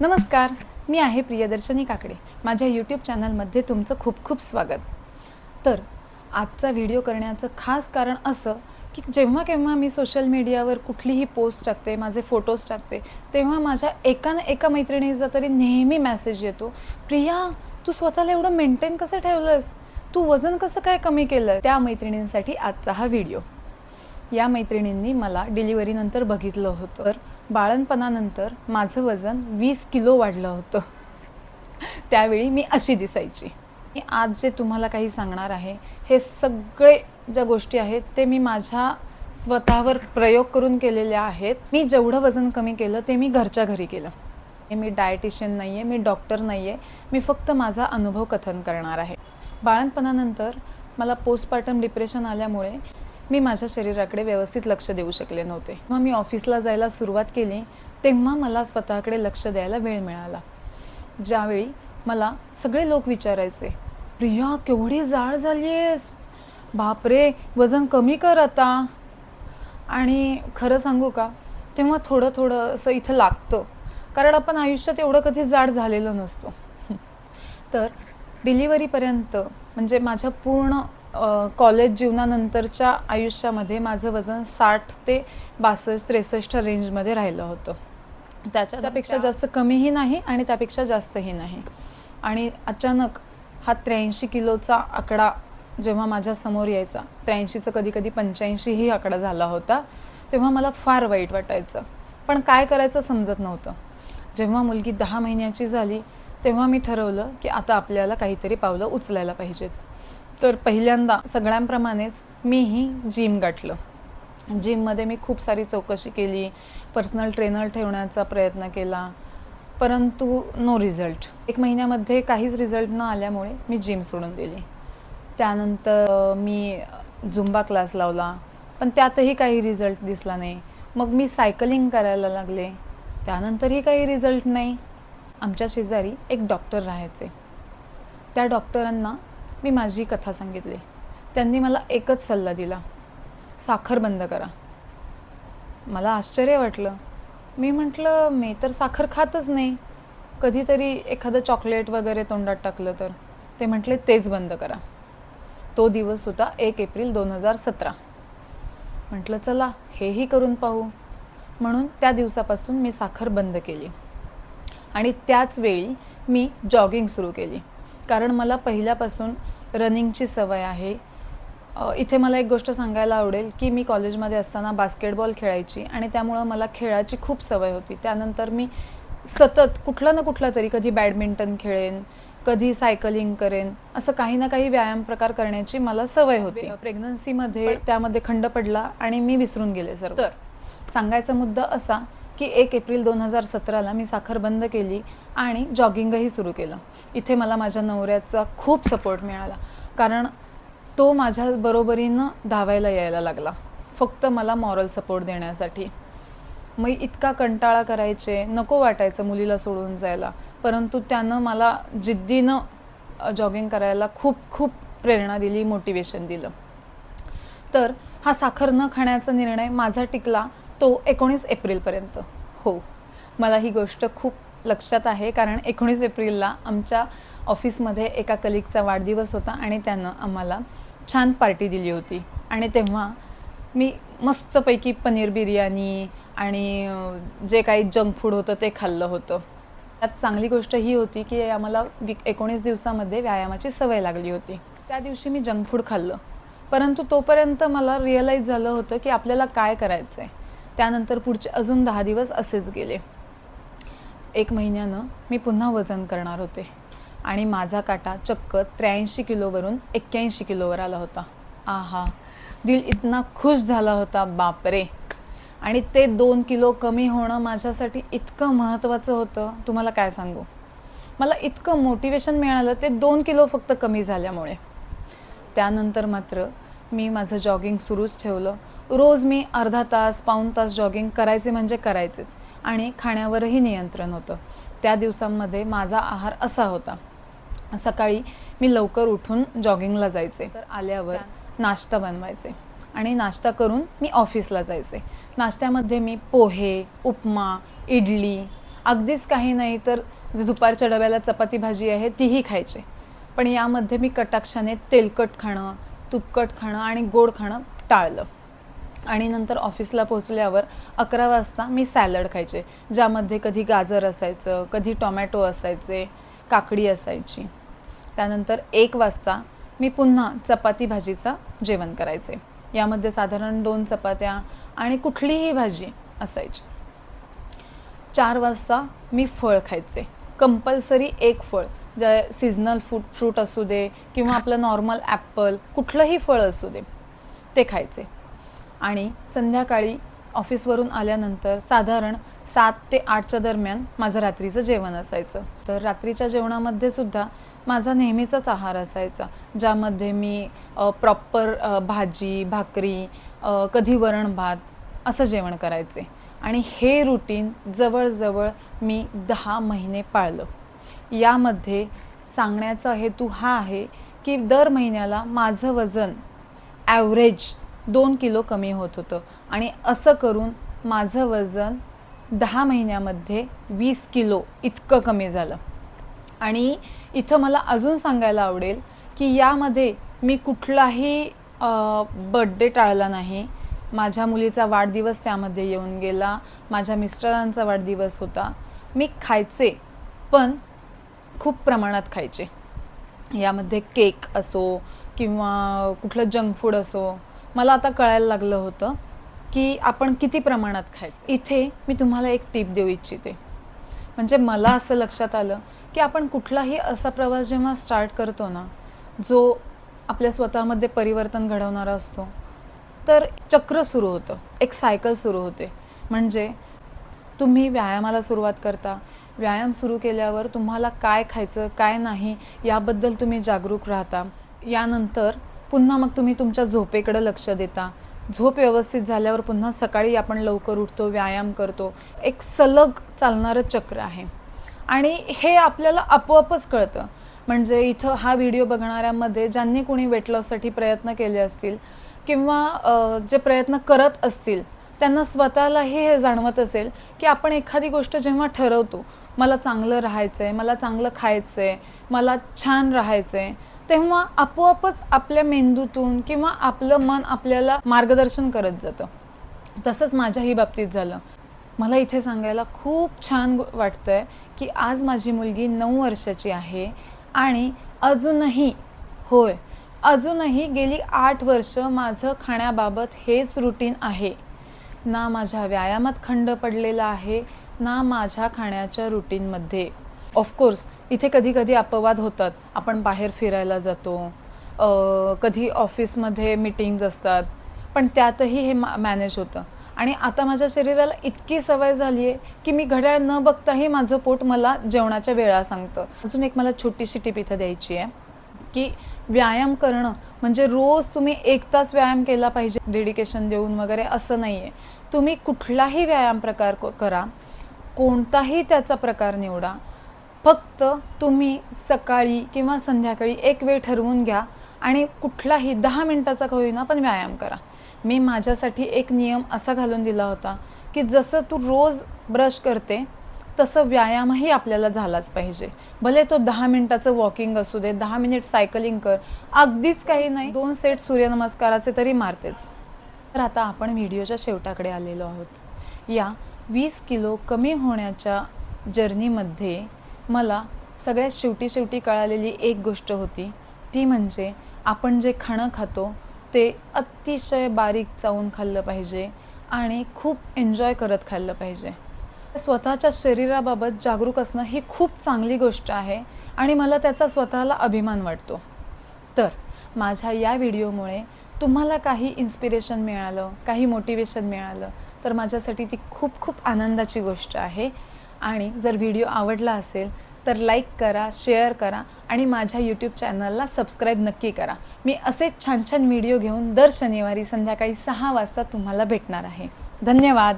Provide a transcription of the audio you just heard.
नमस्कार मी आहे प्रियदर्शनी काकडे. माझ्या यूट्यूब चॅनलमध्ये तुमचं खूप खूप स्वागत. तर आजचा व्हिडिओ करण्याचं खास कारण असं की जेव्हा केव्हा मी सोशल मीडियावर कुठलीही पोस्ट टाकते माझे फोटोज टाकते तेव्हा माझ्या एका ना एका मैत्रिणीचा तरी नेहमी मेसेज येतो प्रिया तू स्वतःला एवढं मेंटेन कसं ठेवलंस? तू वजन कसं काय कमी केलं त्या मैत्रिणींसाठी आजचा हा व्हिडिओ. या मैत्रिणींनी मला डिलिव्हरीनंतर बघितलं होतं. तर बाळणपणानंतर माझं वजन वीस किलो वाढलं होतं. त्यावेळी मी अशी दिसायची. मी आज जे तुम्हाला काही सांगणार आहे हे सगळे ज्या गोष्टी आहेत ते मी माझ्या स्वतःवर प्रयोग करून केलेल्या आहेत. मी जेवढं वजन कमी केलं ते मी घरच्या घरी केलं. हे मी डायटिशियन नाही आहे मी डॉक्टर नाही आहे मी फक्त माझा अनुभव कथन करणार आहे. बाळणपणानंतर मला पोस्टपार्टम डिप्रेशन आल्यामुळे मी माझ्या शरीराकडे व्यवस्थित लक्ष देऊ शकले नव्हते. मग मी ऑफिसला जायला सुरुवात केली तेव्हा मला स्वतःकडे लक्ष द्यायला वेळ मिळाला. ज्यावेळी मला सगळे लोक विचारायचे प्रिया केवढी जाड झाली आहेस बापरे वजन कमी कर आता. आणि खरं सांगू का तेव्हा थोडं थोडं असं इथं लागतं कारण आपण आयुष्यात एवढं कधी जाड झालेलं नसतो. तर डिलिव्हरीपर्यंत म्हणजे माझ्या पूर्ण कॉलेज जीवनानंतरच्या आयुष्यामध्ये माझं वजन साठ ते बासष्ट त्रेसष्ट रेंजमध्ये राहिलं होतं. त्याच्यापेक्षा जास्त कमीही नाही आणि त्यापेक्षा जास्तही नाही. आणि अचानक हा त्र्याऐंशी किलोचा आकडा जेव्हा माझ्यासमोर यायचा त्र्याऐंशीचं कधी कधी पंच्याऐंशीही आकडा झाला होता तेव्हा मला फार वाईट वाटायचं. पण काय करायचं समजत नव्हतं. जेव्हा मुलगी दहा महिन्याची झाली तेव्हा मी ठरवलं की आता आपल्याला काहीतरी पावलं उचलायला पाहिजेत. तर पहिल्यांदा सगळ्यांप्रमाणेच मीही जिम गाठलं. जिममध्ये मी खूप सारी चौकशी केली पर्सनल ट्रेनर ठेवण्याचा प्रयत्न केला परंतु नो रिझल्ट एक महिन्यामध्ये काहीच रिझल्ट न आल्यामुळे मी जिम सोडून दिली. त्यानंतर मी झुंबा क्लास लावला पण त्यातही काही रिझल्ट दिसला नाही. मग मी सायकलिंग करायला लागले. त्यानंतरही काही रिझल्ट नाही. आमच्या शेजारी एक डॉक्टर राहायचे. त्या डॉक्टरांना मी माझी कथा सांगितली. त्यांनी मला एकच सल्ला दिला. साखर बंद करा. मला आश्चर्य वाटलं. मी म्हटलं मी तर साखर खातच नाही. कधीतरी एखादं चॉकलेट वगैरे तोंडात टाकलं तर. ते म्हटले तेच बंद करा. तो दिवस होता एक एप्रिल दोन हजार सतरा. म्हटलं चला हेही करून पाहू. म्हणून त्या दिवसापासून मी साखर बंद केली. आणि त्याच वेळी मी जॉगिंग सुरू केली. कारण मला पहिल्यापासून रनिंगची सवय आहे. इथे मला एक गोष्ट सांगायला आवडेल की मी कॉलेजमध्ये असताना बास्केटबॉल खेळायची आणि त्यामुळं मला खेळाची खूप सवय होती. त्यानंतर मी सतत कुठला ना कुठला तरी कधी बॅडमिंटन खेळेन कधी सायकलिंग करेन असं काही ना काही व्यायाम प्रकार करण्याची मला सवय होती. प्रेग्नन्सीमध्ये त्यामध्ये खंड पडला आणि मी विसरून गेले सर तर? सांगायचा मुद्दा असा की एक एप्रिल दोन हजार सतराला मी साखर बंद केली आणि जॉगिंगही सुरू केलं. इथे मला माझ्या नवऱ्याचा खूप सपोर्ट मिळाला. कारण तो माझ्या बरोबरीनं धावायला यायला लागला. फक्त मला मॉरल सपोर्ट देण्यासाठी. मग इतका कंटाळा करायचे नको वाटायचं मुलीला सोडून जायला. परंतु त्यानं मला जिद्दीनं जॉगिंग करायला खूप खूप प्रेरणा दिली मोटिवेशन दिलं. तर हा साखर न खाण्याचा निर्णय माझा टिकला. तो एकोणीस एप्रिलपर्यंत. हो. मला ही गोष्ट खूप लक्षात आहे कारण एकोणीस एप्रिलला आमच्या ऑफिसमध्ये एका कलिकचा वाढदिवस होता आणि त्यानं आम्हाला छान पार्टी दिली होती. आणि तेव्हा मी मस्तपैकी पनीर बिर्याणी आणि जे काही जंक फूड होतं ते खाल्लं होतं. त्यात चांगली गोष्ट ही होती की आम्हाला वीक एकोणीस दिवसामध्ये व्यायामाची सवय लागली होती. त्या दिवशी मी जंक फूड खाल्लं. परंतु तोपर्यंत मला रिअलाईज झालं होतं की आपल्याला काय करायचं आहे त्यानंतर पुढचे अजून दहा दिवस असेच गेले. एक महिन्यानं मी पुन्हा वजन करणार होते. आणि माझा काटा चक्क त्र्याऐंशी किलोवरून एक्क्याऐंशी किलोवर आला होता. आहा दिल इतना खुश झाला होता बापरे. आणि ते दोन किलो कमी होणं माझ्यासाठी इतकं महत्त्वाचं होतं. तुम्हाला काय सांगू? मला इतकं मोटिवेशन मिळालं ते दोन किलो फक्त कमी झाल्यामुळे. त्यानंतर मात्र मी माझं जॉगिंग सुरूच ठेवलं. रोज मी अर्धा तास पाऊण तास जॉगिंग करायचे म्हणजे करायचेच. आणि खाण्यावरही नियंत्रण होतं. त्या दिवसांमध्ये माझा आहार असा होता. सकाळी मी लवकर उठून जॉगिंगला जायचे. तर आल्यावर नाश्ता बनवायचे. आणि नाश्ता करून मी ऑफिसला जायचे. नाश्त्यामध्ये मी पोहे उपमा इडली अगदीच काही नाही तर जे दुपारच्या डब्याला चपाती भाजी आहे तीही खायचे. पण यामध्ये मी कटाक्षाने तेलकट खाणं तुपकट खाणं आणि गोड खाणं टाळलं. आणि नंतर ऑफिसला पोचल्यावर अकरा वाजता मी सॅलड खायचे ज्यामध्ये कधी गाजर असायचं कधी टोमॅटो असायचे काकडी असायची. त्यानंतर एक वाजता मी पुन्हा चपाती भाजीचा जेवण करायचे. यामध्ये साधारण दोन चपात्या आणि कुठलीही भाजी असायची. चार वाजता मी फळ खायचे. कंपल्सरी एक फळ ज्या सीझनल फ्रूट फ्रूट असू दे किंवा आपलं नॉर्मल ॲपल कुठलंही फळ असू दे ते खायचे. आणि संध्याकाळी ऑफिसवरून आल्यानंतर साधारण सात ते आठच्या दरम्यान माझं रात्रीचं जेवण असायचं. तर रात्रीच्या जेवणामध्ये सुद्धा माझा नेहमीचाच आहार असायचा ज्यामध्ये मी प्रॉपर भाजी भाकरी कधी वरण भात असं जेवण करायचे. आणि हे रुटीन जवळजवळ मी दहा महिने पाळलं. यामध्ये सांगण्याचा हेतू हा आहे की दर महिन्याला माझं वजन ॲव्हरेज दोन किलो कमी होत होतं. आणि असं करून माझं वजन दहा महिन्यामध्ये वीस किलो इतकं कमी झालं. आणि इथं मला अजून सांगायला आवडेल की यामध्ये मी कुठलाही बड्डे टाळला नाही. माझ्या मुलीचा वाढदिवस त्यामध्ये येऊन गेला. माझ्या मिस्टरांचा वाढदिवस होता. मी खायचे पण खूप प्रमाणात खायचे. यामध्ये केक असो किंवा कुठलं जंक फूड असो मला आता कळायला लागलं होतं की आपण किती प्रमाणात खायचं. इथे मी तुम्हाला एक टीप देऊ इच्छिते. म्हणजे मला असं लक्षात आलं की आपण कुठलाही असा प्रवास जेव्हा स्टार्ट करतो ना जो आपल्या स्वतःमध्ये परिवर्तन घडवणारा असतो तर चक्र सुरू होतं. एक सायकल सुरू होते. म्हणजे तुम्ही व्यायामाला सुरुवात करता. व्यायाम सुरू केल्यावर तुम्हाला काय खायचं काय नाही याबद्दल तुम्ही जागरूक राहता. यानंतर पुन्हा मग तुम्ही तुमच्या झोपेकडे लक्ष देता. झोप व्यवस्थित झाल्यावर पुन्हा सकाळी आपण लवकर उठतो व्यायाम करतो. एक सलग चालणारं चक्र आहे. आणि हे आपल्याला आपोआपच कळतं. म्हणजे इथं हा व्हिडिओ बघणाऱ्यामध्ये ज्यांनी कोणी वेट लॉससाठी प्रयत्न केले असतील किंवा जे प्रयत्न करत असतील त्यांना स्वतःलाही हे जाणवत असेल की आपण एखादी गोष्ट जेव्हा ठरवतो मला चांगलं राहायचं आहे मला चांगलं खायचं आहे मला छान राहायचं आहे तेव्हा आपोआपच आपल्या मेंदूतून किंवा आपलं मन आपल्याला मार्गदर्शन करत जातं. तसंच माझ्याही बाबतीत झालं. मला इथे सांगायला खूप छान वाटतं वाटतंय की आज माझी मुलगी नऊ वर्षाची आहे आणि अजूनही होय अजूनही गेली आठ वर्ष माझं खाण्याबाबत हेच रुटीन आहे. ना माझ्या व्यायामात खंड पडलेला आहे ना माझ्या खाण्याच्या रुटीनमध्ये. ऑफकोर्स इथे कधी कधी अपवाद होतात. आपण बाहेर फिरायला जातो. कधी ऑफिसमध्ये मीटिंग्ज असतात. पण त्यातही हे मा मॅनेज होतं. आणि आता माझ्या शरीराला इतकी सवय झाली आहे की मी घड्याळ न बघताही माझं पोट मला जेवणाच्या वेळा सांगतं. अजून एक मला छोटीशी टिप इथं द्यायची आहे की व्यायाम करणं म्हणजे रोज तुम्ही एक तास व्यायाम केला पाहिजे. डेडिकेशन देऊन वगैरे असं नाही आहे तुम्ही कुठलाही व्यायाम प्रकार करा. कोणताही त्याचा प्रकार निवडा. फक्त तुम्ही सकाळी किंवा संध्याकाळी एक वेळ ठरवून घ्या आणि कुठलाही दहा मिनटाचा का होईना पण व्यायाम करा. मी माझ्यासाठी एक नियम असा घालून दिला होता की जसं तू रोज ब्रश करते तसं व्यायामही आपल्याला झालाच पाहिजे. भले तो दहा मिनिटाचं वॉकिंग असू दे दहा मिनिट सायकलिंग कर अगदीच काही नाही दोन सेट सूर्यनमस्काराचे तरी मारतेच. तर आता आपण व्हिडिओच्या शेवटाकडे आलेलो आहोत. या वीस किलो कमी होण्याच्या जर्नीमध्ये मला सगळ्यात शेवटी शेवटी कळालेली एक गोष्ट होती. ती म्हणजे आपण जे खाणं खातो ते अतिशय बारीक चावून खाल्लं पाहिजे आणि खूप एन्जॉय करत खाल्लं पाहिजे. स्वतःच्या शरीराबाबत जागरूक असणं ही खूप चांगली गोष्ट आहे आणि मला त्याचा स्वतःला अभिमान वाटतो. तर माझ्या या व्हिडिओमुळे तुम्हाला काही इन्स्पिरेशन मिळालं काही मोटिवेशन मिळालं तर माझ्यासाठी ती खूप खूप आनंदाची गोष्ट आहे. आणि जर व्हिडिओ आवडला असेल तर लाईक करा शेअर करा आणि माझ्या यूट्यूब चॅनलला सबस्क्राईब नक्की करा. मी असेच छान छान व्हिडिओ घेऊन दर शनिवारी संध्याकाळी सहा वाजता तुम्हाला भेटणार आहे. धन्यवाद.